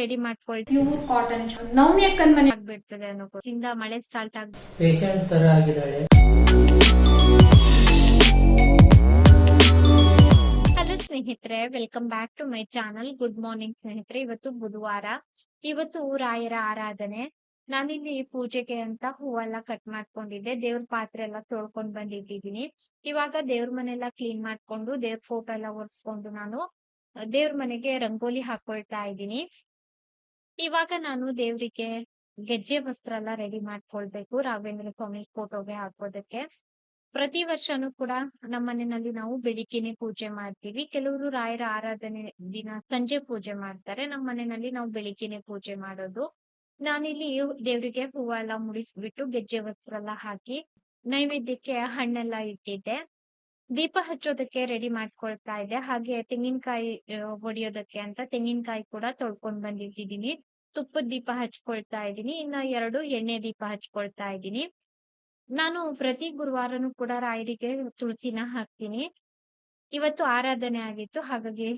Ready ಮಾಡ್ಕೊಳ್ತೀವಿ pure cotton Navami ಅಕ್ಕನ್ ಮನೆ ಆಗ್ಬಿಡ್ತದೆ ಅನ್ನೋ ಇಂದ ಮಳೆ ಸ್ಟಾರ್ಟ್ ಆಗ ಪೇಷಂಟ್ ತರ ಆಗಿದ್ದಾಳೆ. ಹಲೋ ಸ್ನೇಹಿತರೆ welcome back to my channel good morning ಸ್ನೇಹಿತರೆ. ಇವತ್ತು ಬುಧವಾರ. ಇವತ್ತು ರಾಯರ ಆರಾಧನೆ. ನಾನಿಲ್ಲಿ ಪೂಜೆಗೆ ಅಂತ ಹೂವೆಲ್ಲ ಕಟ್ ಮಾಡ್ಕೊಂಡಿದ್ದೆ. ದೇವ್ರ ಪಾತ್ರೆ ಎಲ್ಲ ತೊಳ್ಕೊಂಡ್ ಬಂದಿಟ್ಟಿದೀನಿ ಇವಾಗ ದೇವ್ರ ಮನೆಲ್ಲ ಕ್ಲೀನ್ ಮಾಡ್ಕೊಂಡು ದೇವ್ರ ಫೋಟೋ ಎಲ್ಲ ಒರೆಸ್ಕೊಂಡು ನಾನು ದೇವ್ರ ಮನೆಗೆ ರಂಗೋಲಿ ಹಾಕೊಳ್ತಾ ಇದ್ದೀನಿ. ಇವಾಗ ನಾನು ದೇವ್ರಿಗೆ ಗೆಜ್ಜೆ ವಸ್ತ್ರ ಎಲ್ಲ ರೆಡಿ ಮಾಡ್ಕೊಳ್ಬೇಕು. ರಾಘವೇಂದ್ರ ಸ್ವಾಮಿ ಫೋಟೋಗೆ ಹಾಕೋದಕ್ಕೆ ಪ್ರತಿ ವರ್ಷನೂ ಕೂಡ ನಮ್ಮ ಮನೆಯಲ್ಲಿ ನಾವು ಬೆಳಿಗ್ಗೆನೆ ಪೂಜೆ ಮಾಡ್ತೀವಿ. ಕೆಲವರು ರಾಯರ ಆರಾಧನೆ ದಿನ ಸಂಜೆ ಪೂಜೆ ಮಾಡ್ತಾರೆ. ನಮ್ಮ ಮನೆಯಲ್ಲಿ ನಾವು ಬೆಳಿಗ್ಗೆನೆ ಪೂಜೆ ಮಾಡೋದು. ನಾನಿಲ್ಲಿ ದೇವರಿಗೆ ಹೂವ ಎಲ್ಲ ಮುಡಿಸ್ಬಿಟ್ಟು ಗೆಜ್ಜೆ ವಸ್ತ್ರ ಎಲ್ಲ ಹಾಕಿ ನೈವೇದ್ಯಕ್ಕೆ ಹಣ್ಣೆಲ್ಲ ಇಟ್ಟಿದ್ದೆ. ದೀಪ ಹಚ್ಚೋದಕ್ಕೆ ರೆಡಿ ಮಾಡ್ಕೊಳ್ತಾ ಇದ್ದೆ. ಹಾಗೆ ತೆಂಗಿನಕಾಯಿ ಹೊಡಿಯೋದಕ್ಕೆ ಅಂತ ತೆಂಗಿನಕಾಯಿ ಕೂಡ ತೊಳ್ಕೊಂಡ್ ಬಂದಿಟ್ಟಿದೀನಿ ತುಪ್ಪದ ದೀಪ ಹಚ್ಕೊಳ್ತಾ ಇದ್ದೀನಿ. ಇನ್ನ ಎರಡು ಎಣ್ಣೆ ದೀಪ ಹಚ್ಕೊಳ್ತಾ ಇದ್ದೀನಿ. ನಾನು ಪ್ರತಿ ಗುರುವಾರನೂ ಕೂಡ ರಾಯರಿಗೆ ತುಳಸಿನ ಹಾಕ್ತೀನಿ. ಇವತ್ತು ಆರಾಧನೆ ಆಗಿತ್ತು. ಹಾಗಾಗಿ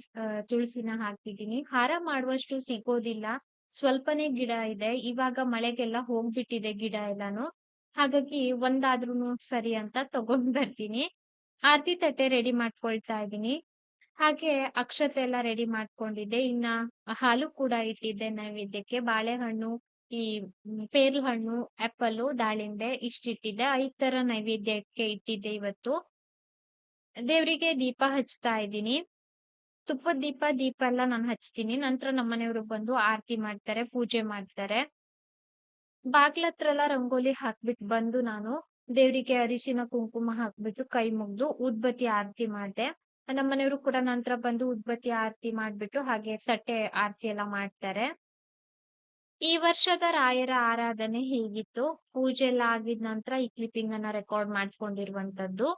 ತುಳಸಿನ ಹಾಕ್ತಿದ್ದೀನಿ. ಹಾರ ಮಾಡುವಷ್ಟು ಸಿಗೋದಿಲ್ಲ. ಸ್ವಲ್ಪನೇ ಗಿಡ ಇದೆ. ಇವಾಗ ಮಳೆಗೆಲ್ಲ ಹೋಗ್ಬಿಟ್ಟಿದೆ ಗಿಡ ಎಲ್ಲಾನು. ಹಾಗಾಗಿ ಒಂದಾದ್ರೂ ಸರಿ ಅಂತ ತಗೊಂಡ್ ಬರ್ತೀನಿ. ಆರತಿ ತಟ್ಟೆ ರೆಡಿ ಮಾಡ್ಕೊಳ್ತಾ ಇದ್ದೀನಿ. ಹಾಗೆ ಅಕ್ಷತೆ ಎಲ್ಲ ರೆಡಿ ಮಾಡ್ಕೊಂಡಿದ್ದೆ. ಇನ್ನ ಹಾಲು ಕೂಡ ಇಟ್ಟಿದ್ದೆ ನೈವೇದ್ಯಕ್ಕೆ. ಬಾಳೆಹಣ್ಣು, ಈ ಪೇರ್ಲ್ ಪೇರು ಹಣ್ಣು ಆಪಲ್ ದಾಳಿಂಬೆ ಇಷ್ಟಿಟ್ಟಿದ್ದೆ. ಐದ್ ತರ ನೈವೇದ್ಯಕ್ಕೆ ಇಟ್ಟಿದ್ದೆ ಇವತ್ತು. ದೇವ್ರಿಗೆ ದೀಪ ಹಚ್ತಾ ಇದ್ದೀನಿ. ತುಪ್ಪದ ದೀಪ ದೀಪ ಎಲ್ಲ ನಾನು ಹಚ್ತೀನಿ. ನಂತರ ನಮ್ಮನೆಯವರು ಬಂದು ಆರತಿ ಮಾಡ್ತಾರೆ, ಪೂಜೆ ಮಾಡ್ತಾರೆ. ಬಾಗ್ಲ ಹತ್ರ ಎಲ್ಲ ರಂಗೋಲಿ ಹಾಕ್ಬಿಟ್ಟು ಬಂದು ನಾನು ದೇವ್ರಿಗೆ ಅರಿಶಿನ, ಕುಂಕುಮ ಹಾಕ್ಬಿಟ್ಟು ಕೈ ಮುಗ್ದು ಉದ್ಬತ್ತಿ ಆರತಿ ಮಾಡ್ದೆ. ನಮ್ಮನೆಯವರು ಕೂಡ ನಂತರ ಬಂದು ಉದ್ಬತ್ತಿ ಆರತಿ ಮಾಡ್ಬಿಟ್ಟು ಹಾಗೆ ತಟ್ಟೆ ಆರತಿ ಎಲ್ಲ ಮಾಡ್ತಾರೆ. ಈ ವರ್ಷದ ರಾಯರ ಆರಾಧನೆ ಹೇಗಿತ್ತು? ಪೂಜೆ ಎಲ್ಲ ಆಗಿದ ನಂತರ ಈ ಕ್ಲಿಪ್ಪಿಂಗ್ ಅನ್ನ ರೆಕಾರ್ಡ್ ಮಾಡ್ಕೊಂಡಿರುವಂತದ್ದು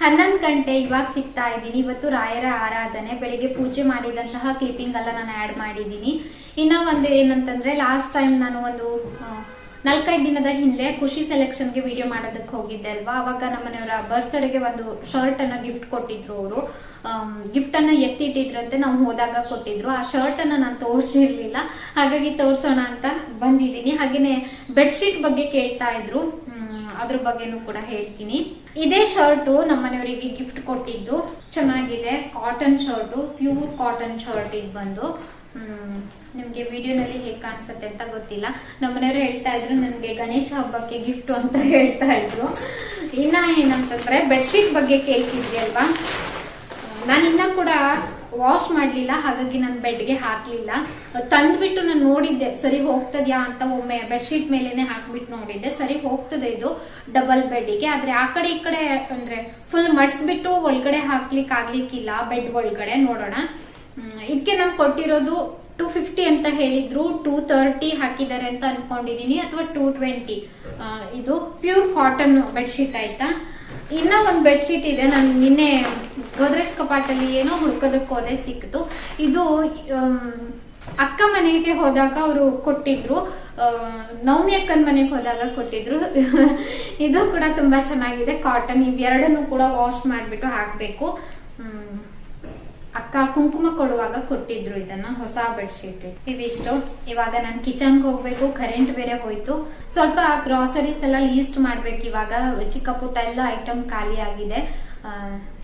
ಹನ್ನೊಂದು ಗಂಟೆ ಇವಾಗ ಸಿಗ್ತಾ ಇದ್ದೀನಿ. ಇವತ್ತು ರಾಯರ ಆರಾಧನೆ, ಬೆಳಿಗ್ಗೆ ಪೂಜೆ ಮಾಡಿದಂತಹ ಕ್ಲಿಪ್ಪಿಂಗ್ ಎಲ್ಲ ನಾನು ಆಡ್ ಮಾಡಿದ್ದೀನಿ. ಇನ್ನ ಒಂದು ಏನಂತಂದ್ರೆ ಲಾಸ್ಟ್ ಟೈಮ್ ನಾನು ಒಂದು ನಾಲ್ಕೈದು ದಿನದ ಹಿಂದೆ ಖುಷಿ ಸೆಲೆಕ್ಷನ್ಗೆ ವಿಡಿಯೋ ಮಾಡೋದಕ್ಕೆ ಹೋಗಿದ್ದೆ ಅಲ್ವಾ? ಅವಾಗ ನಮ್ಮನೆಯವರ ಬರ್ತ್ಡೇಗೆ ಒಂದು ಶರ್ಟ್ ಅನ್ನ ಗಿಫ್ಟ್ ಕೊಟ್ಟಿದ್ರು ಅವರು. ಗಿಫ್ಟ್ ಅನ್ನ ಎತ್ತಿಟ್ಟಿದ್ರಂತೆ ನಾವು ಹೋದಾಗ ಕೊಟ್ಟಿದ್ರು. ಆ ಶರ್ಟ್ ಅನ್ನ ನಾನು ತೋರಿಸಿರ್ಲಿಲ್ಲ. ಹಾಗಾಗಿ ತೋರ್ಸೋಣ ಅಂತ ಬಂದಿದ್ದೀನಿ. ಹಾಗೇನೆ ಬೆಡ್ಶೀಟ್ ಬಗ್ಗೆ ಕೇಳ್ತಾ ಇದ್ರು. ಅದ್ರ ಬಗ್ಗೆನೂ ಕೂಡ ಹೇಳ್ತೀನಿ. ಇದೇ ಶರ್ಟ್ ನಮ್ಮ ಮನೆಯವರಿಗೆ ಗಿಫ್ಟ್ ಕೊಟ್ಟಿದ್ದು. ಚೆನ್ನಾಗಿದೆ. Cotton shirt pure cotton shirt ಇದು ಬಂದು. ನಿಮ್ಗೆ ವಿಡಿಯೋನಲ್ಲಿ ಹೇಗ್ ಕಾಣಿಸುತ್ತೆ ಅಂತ ಗೊತ್ತಿಲ್ಲ. ನಮ್ಮ ಮನೆಯವರು ಹೇಳ್ತಾ ಇದ್ರು, ನನ್ಗೆ ಗಣೇಶ ಹಬ್ಬಕ್ಕೆ ಗಿಫ್ಟ್ ಅಂತ ಹೇಳ್ತಾ ಇದ್ರು. ಇನ್ನ ಏನಂತಂದ್ರೆ ಬೆಡ್ಶೀಟ್ ಬಗ್ಗೆ ಕೇಳ್ತಿದ್ವಿ ಅಲ್ವಾ? ನಾನು ಇನ್ನ ಕೂಡ ವಾಶ್ ಮಾಡ್ಲಿಲ್ಲ, ಹಾಗಾಗಿ ನಾನು ಬೆಡ್ಗೆ ಹಾಕ್ಲಿಲ್ಲ. ತಂದ್ಬಿಟ್ಟು ನಾನು ನೋಡಿದ್ದೆ, ಸರಿ ಹೋಗ್ತದ್ಯಾ ಅಂತ ಒಮ್ಮೆ ಬೆಡ್ಶೀಟ್ ಮೇಲೆನೆ ಹಾಕ್ಬಿಟ್ಟು ನೋಡಿದ್ದೆ, ಸರಿ ಹೋಗ್ತದೆ ಇದು ಡಬಲ್ ಬೆಡ್ಗೆ ಆದ್ರೆ ಆ ಕಡೆ ಈ ಕಡೆ ಅಂದ್ರೆ ಫುಲ್ ಮಡ್ಸ್ಬಿಟ್ಟು ಒಳಗಡೆ ಹಾಕ್ಲಿಕ್ಕೆ ಆಗ್ಲಿಕ್ಕಿಲ್ಲ ಬೆಡ್ ಒಳಗಡೆ ನೋಡೋಣ. ಇದಕ್ಕೆ ನಾನು ಕೊಟ್ಟಿರೋದು ಟೂ ಫಿಫ್ಟಿ ಅಂತ ಹೇಳಿದ್ರು ಟೂ ತರ್ಟಿ ಹಾಕಿದ್ದಾರೆ ಅಂತ ಅನ್ಕೊಂಡಿದೀನಿ, ಅಥವಾ ಟೂ ಟ್ವೆಂಟಿ ಇದು ಪ್ಯೂರ್ ಕಾಟನ್ ಬೆಡ್ಶೀಟ್ ಆಯ್ತಾ? ಇನ್ನ ಒಂದು ಬೆಡ್ಶೀಟ್ ಇದೆ, ನಾನು ನಿನ್ನೆ ಗೋದ್ರೇಜ್ ಕಪಾಟಲ್ಲಿ ಏನೋ ಹುಡ್ಕೋದಕ್ಕೆ ಹೋದೆ, ಸಿಕ್ತು. ಇದು ಅಕ್ಕ ಮನೆಗೆ ಹೋದಾಗ ಅವರು ಕೊಟ್ಟಿದ್ರು. ನವಮಿ ಅಕ್ಕನ ಮನೆಗೆ ಹೋದಾಗ ಕೊಟ್ಟಿದ್ರು. ಇದು ಕೂಡ ತುಂಬಾ ಚೆನ್ನಾಗಿದೆ ಕಾಟನ್ ಇವೆರಡನ್ನು ಕೂಡ ವಾಶ್ ಮಾಡಿಬಿಟ್ಟು ಹಾಕ್ಬೇಕು. ಅಕ್ಕ ಕುಂಕುಮ ಕೊಡುವಾಗ ಕೊಟ್ಟಿದ್ರು ಇದನ್ನ ಹೊಸ ಬೆಡ್ಶೀಟ್. ಇವಿಷ್ಟು ಇವಾಗ ನಾನು ಕಿಚನ್ಗೆ ಹೋಗ್ಬೇಕು ಕರೆಂಟ್ ಬೇರೆ ಹೋಯ್ತು. ಸ್ವಲ್ಪ ಗ್ರಾಸರೀಸ್ ಎಲ್ಲ ಲೀಸ್ಟ್ ಮಾಡ್ಬೇಕು. ಇವಾಗ ಚಿಕ್ಕ ಪುಟ್ಟ ಎಲ್ಲ ಐಟಮ್ ಖಾಲಿ ಆಗಿದೆ.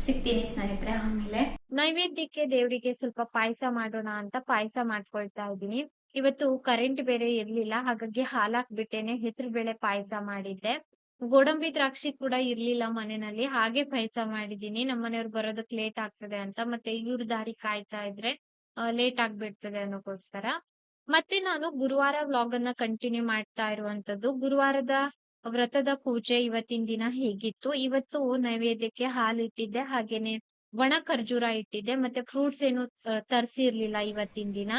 ಸಿಗ್ತೀನಿ ಸ್ನೇಹಿತರೆ ಆಮೇಲೆ. ನೈವೇದ್ಯಕ್ಕೆ ದೇವರಿಗೆ ಸ್ವಲ್ಪ ಪಾಯಸ ಮಾಡೋಣ ಅಂತ ಪಾಯಸ ಮಾಡ್ಕೊಳ್ತಾ ಇದ್ದೀನಿ. ಇವತ್ತು ಕರೆಂಟ್ ಬೇರೆ ಇರ್ಲಿಲ್ಲ, ಹಾಗಾಗಿ ಹಾಲಾಕ್ಬಿಟ್ಟೇನೆ ಹೆಸರು ಬೇಳೆ ಪಾಯಸ ಮಾಡಿದ್ದೆ. ಗೋಡಂಬಿ ದ್ರಾಕ್ಷಿ ಕೂಡ ಇರ್ಲಿಲ್ಲ ಮನೆಯಲ್ಲಿ. ಹಾಗೆ ಪಾಯಸ ಮಾಡಿದೀನಿ ನಮ್ಮ ಮನೆಯವ್ರು ಬರೋದಕ್ ಲೇಟ್ ಆಗ್ತದೆ ಅಂತ. ಮತ್ತೆ ಇವ್ರ ದಾರಿ ಕಾಯ್ತಾ ಇದ್ರೆ ಲೇಟ್ ಆಗ್ಬಿಡ್ತದೆ ಅನ್ನೋಕೋಸ್ಕರ. ಮತ್ತೆ ನಾನು ಗುರುವಾರ ವ್ಲಾಗ್ ಅನ್ನ ಕಂಟಿನ್ಯೂ ಮಾಡ್ತಾ ಇರುವಂತದ್ದು. ಗುರುವಾರದ ವ್ರತದ ಪೂಜೆ ಇವತ್ತಿನ ದಿನ ಹೇಗಿತ್ತು? ಇವತ್ತು ನೈವೇದ್ಯಕ್ಕೆ ಹಾಲು ಇಟ್ಟಿದ್ದೆ. ಹಾಗೇನೆ ಒಣ ಖರ್ಜೂರ ಇಟ್ಟಿದ್ದೆ. ಮತ್ತೆ ಫ್ರೂಟ್ಸ್ ಏನು ತರಿಸಿರ್ಲಿಲ್ಲ ತರ್ಸಿರ್ಲಿಲ್ಲ ಇವತ್ತಿನ ದಿನ.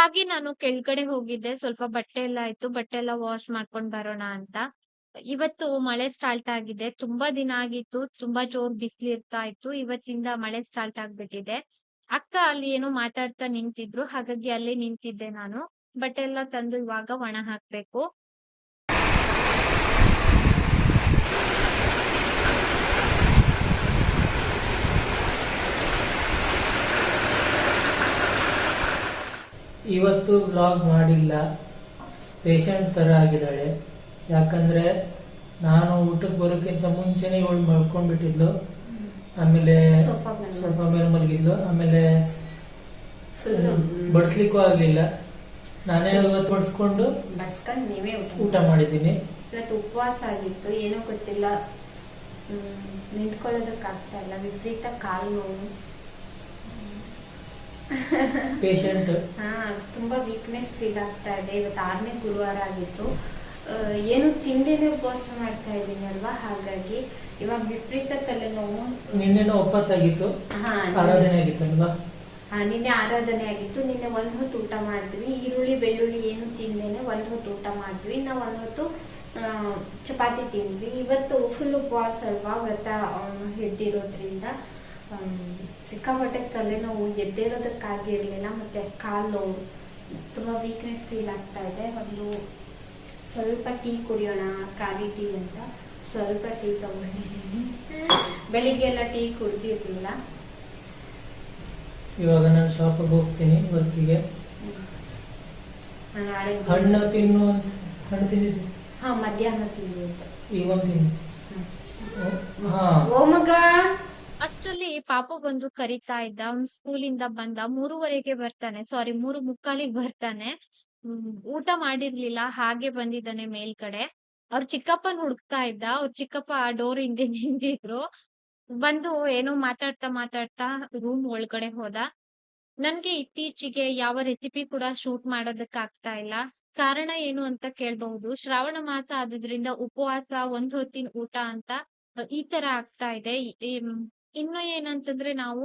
ಹಾಗೆ ನಾನು ಕೆಳಗಡೆ ಹೋಗಿದ್ದೆ. ಸ್ವಲ್ಪ ಬಟ್ಟೆ ಎಲ್ಲ ಇತ್ತು ಬಟ್ಟೆ ಎಲ್ಲ ವಾಶ್ ಮಾಡ್ಕೊಂಡ್ ಬರೋಣ ಅಂತ. ಇವತ್ತು ಮಳೆ ಸ್ಟಾರ್ಟ್ ಆಗಿದೆ. ತುಂಬಾ ದಿನ ಆಗಿತ್ತು. ತುಂಬಾ ಜೋರ್ ಬಿಸಿಲು ಇರ್ತಾ ಇತ್ತು. ಇವತ್ತಿಂದ ಮಳೆ ಸ್ಟಾರ್ಟ್ ಆಗ್ಬಿಟ್ಟಿದೆ. ಅಕ್ಕ ಅಲ್ಲಿ ಏನೋ ಮಾತಾಡ್ತಾ ನಿಂತಿದ್ರು. ಹಾಗಾಗಿ ಅಲ್ಲೇ ನಿಂತಿದ್ದೆ ನಾನು. ಬಟ್ಟೆ ಎಲ್ಲ ತಂದು ಇವಾಗ ಒಣ ಹಾಕ್ಬೇಕು. ಇವತ್ತು ವ್ಲಾಗ್ ಮಾಡಿಲ್ಲ. ಪೇಷಂಟ್ ತರ ಆಗಿದ್ದಾಳೆ. ಯಾಕಂದ್ರೆ ನಾನು ಊಟಕ್ಕೆ ಬರೋಕ್ಕಿಂತ ಮುಂಚೆನೆ ಇವಳು ಮಲ್ಕೊಂಡ್ಬಿಟ್ಟಿದ್ಲು. ಆಮೇಲೆ ಸ್ವಲ್ಪ ಮೇಲೆ ಮಲಗಿದ್ಲು. ಆಮೇಲೆ ಬಡಿಸ್ಲಿಕ್ಕೂ ಆಗ್ಲಿಲ್ಲ. ನಾನೇ ಇವತ್ತು ಬಡಿಸ್ಕೊಂಡು ಬಡ್ಸ್ಕೊಂಡ್ ನೀವೇ ಊಟ ಊಟ ಮಾಡಿದ್ದೀನಿ. ಇವತ್ತು ಉಪವಾಸ ಆಗಿತ್ತು. ಏನೋ ಗೊತ್ತಿಲ್ಲ. ನಿಂತ್ಕೊಳ್ಳೋದಕ್ಕಾಗ್ತಾ ಇಲ್ಲ. ವಿಪರೀತ ಕಾಲು ನೋವು. ಪೇಷಂಟ್ ಹಾ ತುಂಬಾ ವೀಕ್ನೆಸ್ ಫೀಲ್ ಆಗ್ತಾ ಇದೆ. ಇವತ್ತು ಆರನೇ ಗುರುವಾರ ಆಗಿತ್ತು. ಏನು ತಿಂಡಿನೇ ಉಪವಾಸ ಮಾಡ್ತಾ ಇದ್ದೀನಿ ಅಲ್ವಾ? ಹಾಗಾಗಿ ಇವಾಗ ವಿಪರೀತ ತಲೆನೋವು. ನಿನ್ನೆನೋ ಒಪ್ಪತ್ತಾಗಿತ್ತು. ಆರಾಧನೆ ಆಗಿತ್ತು ಅಲ್ವಾ? ಹಾ ನಿನ್ನೆ ಆರಾಧನೆ ಆಗಿತ್ತು. ನಿನ್ನೆ ಒಂದ್ ಹೊತ್ತು ಊಟ ಮಾಡಿದ್ವಿ. ಈರುಳ್ಳಿ ಬೆಳ್ಳುಳ್ಳಿ ಏನು ತಿಂದೇನೆ ಒಂದ್ ಹೊತ್ತು ಊಟ ಮಾಡಿದ್ವಿ. ನಾವು ಒಂದ್ ಹೊತ್ತು ಚಪಾತಿ ತಿಂದ್ವಿ. ಇವತ್ತು ಫುಲ್ ಉಪವಾಸ ಅಲ್ವಾ? ವ್ರತ ಹಿಡ್ದಿರೋದ್ರಿಂದ. ಸಿಕ್ಕಾಪಟ್ಟೆ ತಲೆನೋವು ಎದ್ದೇಳೋದಕ್ಕಾಗಿರ್ಲಿಲ್ಲ ಮತ್ತೆ ಕಾಲು ನೋವು ತುಂಬಾ ವೀಕ್ನೆಸ್ ಫೀಲ್ ಆಗ್ತಾ ಇದೆ. ಒಂದು ಸ್ವಲ್ಪ ಟೀ ಕುಡಿಯೋಣ ಖಾಲಿ ಟೀ ಅಂತ ಸ್ವಲ್ಪ ಟೀ ತಗೊಂಡಿದ್ದೀನಿ. ಬೆಳಿಗ್ಗೆ ಎಲ್ಲ ಟೀ ಕುಡ್ದಿರ್ಲಿಲ್ಲ. ಇವಾಗ ನಾನು ಶಾಪಿಗೆ ಹೋಗ್ತೀನಿ ನಾಳೆ ಹಣ್ಣು ತಿನ್ನು ಅಂತ ಹಣ್ಣು ತಿಂದಿದ್ದೆ. ಹಾ ಮಧ್ಯಾಹ್ನ ತಿಂದಿದ್ದು. ಈಗ ಒಂದು ತಿನ್ನು ಹಾ. ಓ ಮಗ! ಅಷ್ಟರಲ್ಲಿ ಪಾಪು ಬಂದು ಕರಿತಾ ಇದ್ದ, ಅವ್ನ್ ಸ್ಕೂಲಿಂದ ಬಂದ, ಮೂರುವರೆಗೆ ಬರ್ತಾನೆ. ಸಾರಿ ಮೂರು ಮುಕ್ಕಾಲಿಗೆ ಬರ್ತಾನೆ. ಊಟ ಮಾಡಿರ್ಲಿಲ್ಲ, ಹಾಗೆ ಬಂದಿದ್ದಾನೆ ಮೇಲ್ಗಡೆ. ಅವ್ರ ಚಿಕ್ಕಪ್ಪನ್ ಹುಡುಕ್ತಾ ಇದ್ದ. ಅವ್ರ ಚಿಕ್ಕಪ್ಪ ಆ ಡೋರ್ ಹಿಂದೆ ನಿಂತಿದ್ರು. ಬಂದು ಏನೋ ಮಾತಾಡ್ತಾ ಮಾತಾಡ್ತಾ ರೂಮ್ ಒಳಗಡೆ ಹೋದ. ನನ್ಗೆ ಇತ್ತೀಚೆಗೆ ಯಾವ ರೆಸಿಪಿ ಕೂಡ ಶೂಟ್ ಮಾಡೋದಕ್ ಆಗ್ತಾ ಇಲ್ಲ. ಕಾರಣ ಏನು ಅಂತ ಕೇಳ್ಬಹುದು. ಶ್ರಾವಣ ಮಾಸ ಆದ್ರಿಂದ ಉಪವಾಸ, ಒಂದ್ ಹೊತ್ತಿನ ಊಟ ಅಂತ ಈ ತರ ಆಗ್ತಾ ಇದೆ. ಇನ್ನು ಏನಂತಂದ್ರೆ ನಾವು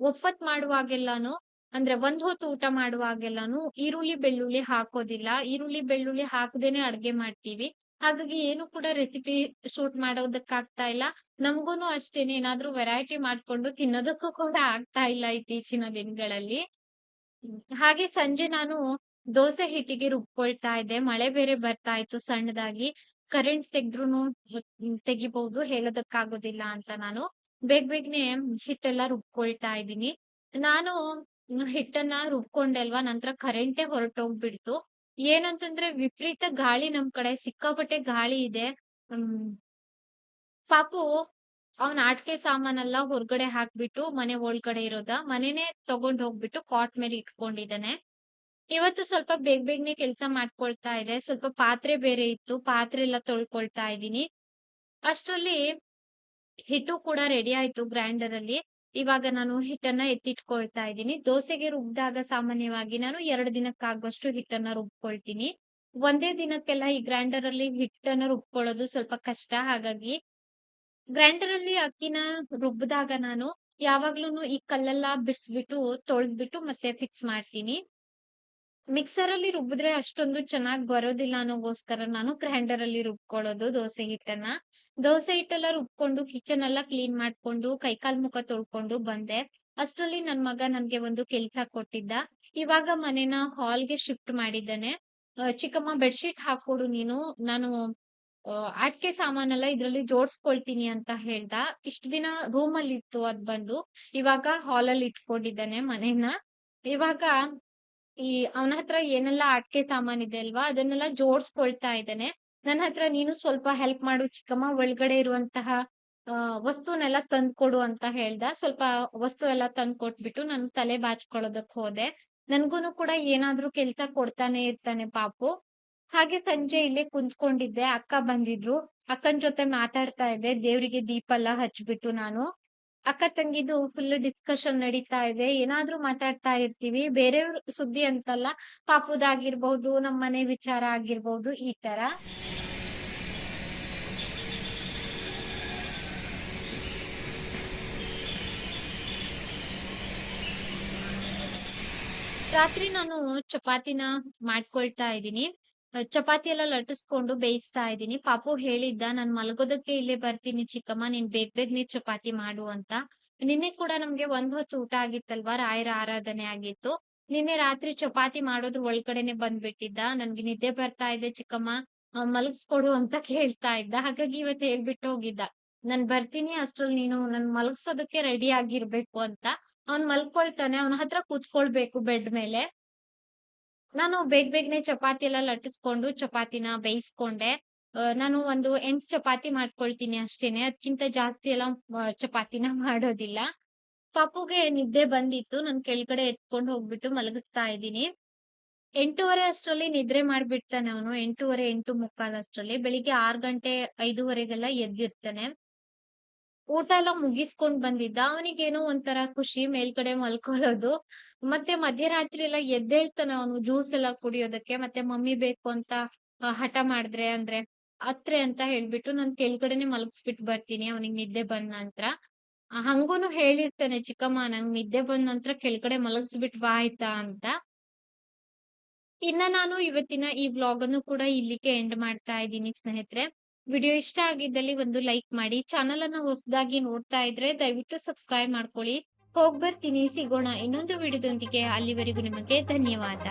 ಒಪ್ಪತ್ ಮಾಡುವಾಗೆಲ್ಲಾನು, ಅಂದ್ರೆ ಒಂದ್ ಹೊತ್ತು ಊಟ ಮಾಡುವಾಗೆಲ್ಲಾನು ಈರುಳ್ಳಿ, ಬೆಳ್ಳುಳ್ಳಿ ಹಾಕೋದಿಲ್ಲ. ಈರುಳ್ಳಿ, ಬೆಳ್ಳುಳ್ಳಿ ಹಾಕದೇನೆ ಅಡ್ಗೆ ಮಾಡ್ತೀವಿ. ಹಾಗಾಗಿ ಏನು ಕೂಡ ರೆಸಿಪಿ ಶೂಟ್ ಮಾಡೋದಕ್ಕಾಗ್ತಾ ಇಲ್ಲ. ನಮ್ಗೂನು ಅಷ್ಟೇನೆ ಏನಾದ್ರೂ ವೆರೈಟಿ ಮಾಡ್ಕೊಂಡು ತಿನ್ನೋದಕ್ಕೂ ಕೂಡ ಆಗ್ತಾ ಇಲ್ಲ ಇತ್ತೀಚಿನ ದಿನಗಳಲ್ಲಿ. ಹಾಗೆ ಸಂಜೆ ನಾನು ದೋಸೆ ಹಿಟ್ಟಿಗೆ ರುಬ್ಕೊಳ್ತಾ ಇದ್ದೆ. ಮಳೆ ಬೇರೆ ಬರ್ತಾ ಇತ್ತು ಸಣ್ಣದಾಗಿ. ಕರೆಂಟ್ ತೆಗೆದ್ರು ತೆಗಿಬಹುದು ಹೇಳೋದಕ್ಕಾಗೋದಿಲ್ಲ ಅಂತ ನಾನು. ಬೇಗ ಬೇಗನೆ ಹಿಟ್ಟೆಲ್ಲ ರುಬ್ಕೊಳ್ತಾ ಇದ್ದೀನಿ. ನಾನು ಹಿಟ್ಟನ್ನ ರುಬ್ಕೊಂಡೆ ಅಲ್ವಾ? ನಂತರ ಕರೆಂಟೇ ಹೊರಟೋಗ್ಬಿಡ್ತು. ಏನಂತಂದ್ರೆ ವಿಪರೀತ ಗಾಳಿ ನಮ್ ಕಡೆ, ಸಿಕ್ಕಾಪಟ್ಟೆ ಗಾಳಿ ಇದೆ. ಹ್ಮ್. ಪಾಪು ಅವ್ನ ಆಟಿಕೆ ಸಾಮಾನೆಲ್ಲ ಹೊರಗಡೆ ಹಾಕ್ಬಿಟ್ಟು ಮನೆ ಒಳಗಡೆ ಇರೋದ. ಮನೆನೇ ತಗೊಂಡ್ ಹೋಗ್ಬಿಟ್ಟು ಕಾಟ್ ಮೇಲೆ ಇಟ್ಕೊಂಡಿದ್ದಾನೆ. ಇವತ್ತು ಸ್ವಲ್ಪ ಬೇಗ ಬೇಗನೆ ಕೆಲಸ ಮಾಡ್ಕೊಳ್ತಾ ಇದೆ. ಸ್ವಲ್ಪ ಪಾತ್ರೆ ಬೇರೆ ಇತ್ತು. ಪಾತ್ರೆ ಎಲ್ಲ ತೊಳ್ಕೊಳ್ತಾ ಇದ್ದೀನಿ. ಅಷ್ಟರಲ್ಲಿ ಹಿಟ್ಟು ಕೂಡ ರೆಡಿ ಆಯ್ತು ಗ್ರೈಂಡರ್ ಅಲ್ಲಿ. ಇವಾಗ ನಾನು ಹಿಟ್ಟನ್ನ ಎತ್ತಿಟ್ಕೊಳ್ತಾ ಇದ್ದೀನಿ. ದೋಸೆಗೆ ರುಬ್ಬಿದಾಗ ಸಾಮಾನ್ಯವಾಗಿ ನಾನು ಎರಡು ದಿನಕ್ಕಾಗುವಷ್ಟು ಹಿಟ್ಟನ್ನ ರುಬ್ಕೊಳ್ತೀನಿ. ಒಂದೇ ದಿನಕ್ಕೆಲ್ಲ ಈ ಗ್ರೈಂಡರ್ ಅಲ್ಲಿ ಹಿಟ್ಟನ್ನ ರುಬ್ಕೊಳ್ಳೋದು ಸ್ವಲ್ಪ ಕಷ್ಟ. ಹಾಗಾಗಿ ಗ್ರೈಂಡರ್ ಅಲ್ಲಿ ಅಕ್ಕಿನ ರುಬ್ಬಿದಾಗ ನಾನು ಯಾವಾಗ್ಲೂನು ಈ ಕಲ್ಲೆಲ್ಲ ಬಿಡಿಸ್ಬಿಟ್ಟು ತೊಳೆದ್ಬಿಟ್ಟು ಮತ್ತೆ ಫಿಕ್ಸ್ ಮಾಡ್ತೀನಿ. ಮಿಕ್ಸರ್ ಅಲ್ಲಿ ರುಬ್ಬಿದ್ರೆ ಅಷ್ಟೊಂದು ಚೆನ್ನಾಗಿ ಬರೋದಿಲ್ಲ ಅನ್ನೋಗೋಸ್ಕರ ನಾನು ಗ್ರೈಂಡರ್ ಅಲ್ಲಿ ರುಬ್ಕೊಳ್ಳೋದು ದೋಸೆ ಹಿಟ್ಟನ್ನ. ದೋಸೆ ಹಿಟ್ಟೆಲ್ಲ ರುಬ್ಕೊಂಡು ಕಿಚನ್ ಎಲ್ಲ ಕ್ಲೀನ್ ಮಾಡ್ಕೊಂಡು ಕೈಕಾಲ್ ಮುಖ ತೊಳ್ಕೊಂಡು ಬಂದೆ. ಅಷ್ಟರಲ್ಲಿ ನನ್ ಮಗ ನನ್ಗೆ ಒಂದು ಕೆಲ್ಸ ಕೊಟ್ಟಿದ್ದ. ಇವಾಗ ಮನೆನ ಹಾಲ್ಗೆ ಶಿಫ್ಟ್ ಮಾಡಿದ್ದಾನೆ. ಚಿಕ್ಕಮ್ಮ ಬೆಡ್ಶೀಟ್ ಹಾಕೊಡು ನೀನು. ನಾನು ಆಟಿಕೆ ಸಾಮಾನೆಲ್ಲ ಇದ್ರಲ್ಲಿ ಜೋಡ್ಸ್ಕೊಳ್ತೀನಿ ಅಂತ ಹೇಳ್ದ. ಇಷ್ಟ ದಿನ ರೂಮ್ ಅಲ್ಲಿ ಇತ್ತು ಅದ್ ಬಂದು. ಇವಾಗ ಹಾಲ್ ಅಲ್ಲಿ ಇಟ್ಕೊಂಡಿದ್ದಾನೆ ಮನೆನ. ಇವಾಗ ಈ ಅವನ ಹತ್ರ ಏನೆಲ್ಲ ಆಟಿಕೆ ಸಾಮಾನ್ ಇದೆ ಅಲ್ವಾ, ಅದನ್ನೆಲ್ಲ ಜೋಡ್ಸ್ಕೊಳ್ತಾ ಇದ್ದಾನೆ. ನನ್ನ ಹತ್ರ ನೀನು ಸ್ವಲ್ಪ ಹೆಲ್ಪ್ ಮಾಡು ಚಿಕ್ಕಮ್ಮ, ಒಳಗಡೆ ಇರುವಂತಹ ವಸ್ತುನೆಲ್ಲ ತಂದ್ಕೊಡು ಅಂತ ಹೇಳ್ದ. ಸ್ವಲ್ಪ ವಸ್ತು ಎಲ್ಲ ತಂದ್ ಕೊಟ್ಬಿಟ್ಟು ನಾನು ತಲೆ ಬಾಚ್ಕೊಳ್ಳೋದಕ್ ಹೋದೆ. ನನ್ಗೂನು ಕೂಡ ಏನಾದ್ರೂ ಕೆಲ್ಸ ಕೊಡ್ತಾನೆ ಇರ್ತಾನೆ ಪಾಪು. ಹಾಗೆ ಸಂಜೆ ಇಲ್ಲೇ ಕುಂತ್ಕೊಂಡಿದ್ದೆ. ಅಕ್ಕ ಬಂದಿದ್ರು. ಅಕ್ಕನ್ ಜೊತೆ ಮಾತಾಡ್ತಾ ಇದ್ದೆ. ದೇವ್ರಿಗೆ ದೀಪ ಎಲ್ಲ ಹಚ್ಬಿಟ್ಟು ನಾನು. ಅಕ್ಕ ತಂಗಿದು ಫುಲ್ ಡಿಸ್ಕಷನ್ ನಡೀತಾ ಇದೆ. ಏನಾದ್ರೂ ಮಾತಾಡ್ತಾ ಇರ್ತೀವಿ. ಬೇರೆಯವ್ರ ಸುದ್ದಿ ಅಂತಲ್ಲ ಪಾಪುದಾಗಿರ್ಬಹುದು ನಮ್ ಮನೆ ವಿಚಾರ ಆಗಿರ್ಬಹುದು ಈ ತರ. ರಾತ್ರಿ ನಾನು ಚಪಾತಿನ ಮಾಡ್ಕೊಳ್ತಾ ಇದ್ದೀನಿ. ಚಪಾತಿ ಎಲ್ಲ ಲಟ್ಟಿಸ್ಕೊಂಡು ಬೇಯಿಸ್ತಾ ಇದ್ದೀನಿ. ಪಾಪು ಹೇಳಿದ್ದ, ನಾನ್ ಮಲಗೋದಕ್ಕೆ ಇಲ್ಲೇ ಬರ್ತೀನಿ ಚಿಕ್ಕಮ್ಮ, ನೀನ್ ಬೇಗ ಬೇಗನೆ ಚಪಾತಿ ಮಾಡು ಅಂತ. ನಿನ್ನೆ ಕೂಡ ನಮ್ಗೆ ಒಂದ್ ಹೊತ್ತು ಊಟ ಆಗಿತ್ತಲ್ವಾ? ರಾಯರ ಆರಾಧನೆ ಆಗಿತ್ತು. ನಿನ್ನೆ ರಾತ್ರಿ ಚಪಾತಿ ಮಾಡೋದ್ರ ಒಳಗಡೆನೆ ಬಂದ್ಬಿಟ್ಟಿದ್ದ. ನನ್ಗೆ ನಿದ್ದೆ ಬರ್ತಾ ಇದೆ ಚಿಕ್ಕಮ್ಮ ಮಲಗ್ಸ್ಕೊಡು ಅಂತ ಕೇಳ್ತಾ ಇದ್ದ. ಹಾಗಾಗಿ ಇವತ್ತು ಹೇಳ್ಬಿಟ್ಟು ಹೋಗಿದ್ದ. ನಾನ್ ಬರ್ತೀನಿ, ಅಷ್ಟ್ರಲ್ಲಿ ನೀನು ನನ್ ಮಲಗ್ಸೋದಕ್ಕೆ ರೆಡಿ ಆಗಿರ್ಬೇಕು ಅಂತ. ಅವ್ನ್ ಮಲ್ಕೊಳ್ತಾನೆ, ಅವನ ಹತ್ರ ಕೂತ್ಕೊಳ್ಬೇಕು ಬೆಡ್ ಮೇಲೆ. ನಾನು ಬೇಗ ಬೇಗನೆ ಚಪಾತಿ ಎಲ್ಲ ಲಟ್ಟಿಸ್ಕೊಂಡು ಚಪಾತಿನ ಬೇಯಿಸ್ಕೊಂಡೆ. ನಾನು ಒಂದು ಎಂಟು ಚಪಾತಿ ಮಾಡ್ಕೊಳ್ತೀನಿ ಅಷ್ಟೇನೆ. ಅದಕ್ಕಿಂತ ಜಾಸ್ತಿ ಎಲ್ಲ ಚಪಾತಿನ ಮಾಡೋದಿಲ್ಲ. ಪಾಪುಗೆ ನಿದ್ದೆ ಬಂದಿತ್ತು. ನಾನ್ ಕೆಳಗಡೆ ಎತ್ಕೊಂಡು ಹೋಗ್ಬಿಟ್ಟು ಮಲಗಿಸ್ತಾ ಇದ್ದೀನಿ. ಎಂಟೂವರೆ ಅಷ್ಟರಲ್ಲಿ ನಿದ್ರೆ ಮಾಡ್ಬಿಡ್ತಾನೆ ಅವನು. ಎಂಟೂವರೆ, ಎಂಟು ಮುಕ್ಕಾಲ್ ಅಷ್ಟರಲ್ಲಿ. ಬೆಳಿಗ್ಗೆ ಆರ್ ಗಂಟೆ ಐದೂವರೆಗೆಲ್ಲ ಎದ್ದಿರ್ತಾನೆ. ಊಟ ಎಲ್ಲ ಮುಗಿಸ್ಕೊಂಡ್ ಬಂದಿದ್ದ. ಅವನಿಗೇನೋ ಒಂಥರ ಖುಷಿ ಮೇಲ್ಗಡೆ ಮಲ್ಕೊಳ್ಳೋದು. ಮತ್ತೆ ಮಧ್ಯರಾತ್ರಿ ಎಲ್ಲ ಎದ್ದೇಳ್ತಾನೆ ಅವನು ಜ್ಯೂಸ್ ಎಲ್ಲ ಕುಡಿಯೋದಕ್ಕೆ. ಮತ್ತೆ ಮಮ್ಮಿ ಬೇಕು ಅಂತ ಹಠ ಮಾಡಿದ್ರೆ ಅಂದ್ರೆ ಅತ್ರೆ ಅಂತ ಹೇಳ್ಬಿಟ್ಟು ನಾನ್ ಕೆಳಗಡೆನೆ ಮಲಗಿಸ್ಬಿಟ್ಟು ಬರ್ತೀನಿ, ಅವನಿಗೆ ನಿದ್ದೆ ಬಂದ ನಂತರ. ಹಂಗೂನು ಹೇಳಿರ್ತಾನೆ, ಚಿಕ್ಕಮ್ಮ, ನಂಗ್ ನಿದ್ದೆ ಬಂದ ನಂತರ ಕೆಳಗಡೆ ಮಲಗಿಸ್ಬಿಟ್ ಬಾ ಆಯ್ತಾ ಅಂತ. ಇನ್ನ ನಾನು ಇವತ್ತಿನ ಈ ವ್ಲಾಗ್ ಅನ್ನು ಕೂಡ ಇಲ್ಲಿಗೆ ಎಂಡ್ ಮಾಡ್ತಾ ಇದ್ದೀನಿ ಸ್ನೇಹಿತರೆ. ವಿಡಿಯೋ ಇಷ್ಟ ಆಗಿದ್ದಲ್ಲಿ ಒಂದು ಲೈಕ್ ಮಾಡಿ. ಚಾನಲ್ ಅನ್ನು ಹೊಸದಾಗಿ ನೋಡ್ತಾ ಇದ್ರೆ ದಯವಿಟ್ಟು ಸಬ್ಸ್ಕ್ರೈಬ್ ಮಾಡ್ಕೊಳ್ಳಿ. ಹೋಗ್ಬರ್ತೀನಿ. ಸಿಗೋಣ ಇನ್ನೊಂದು ವಿಡಿಯೋದೊಂದಿಗೆ. ಅಲ್ಲಿವರೆಗೂ ನಿಮಗೆ ಧನ್ಯವಾದ.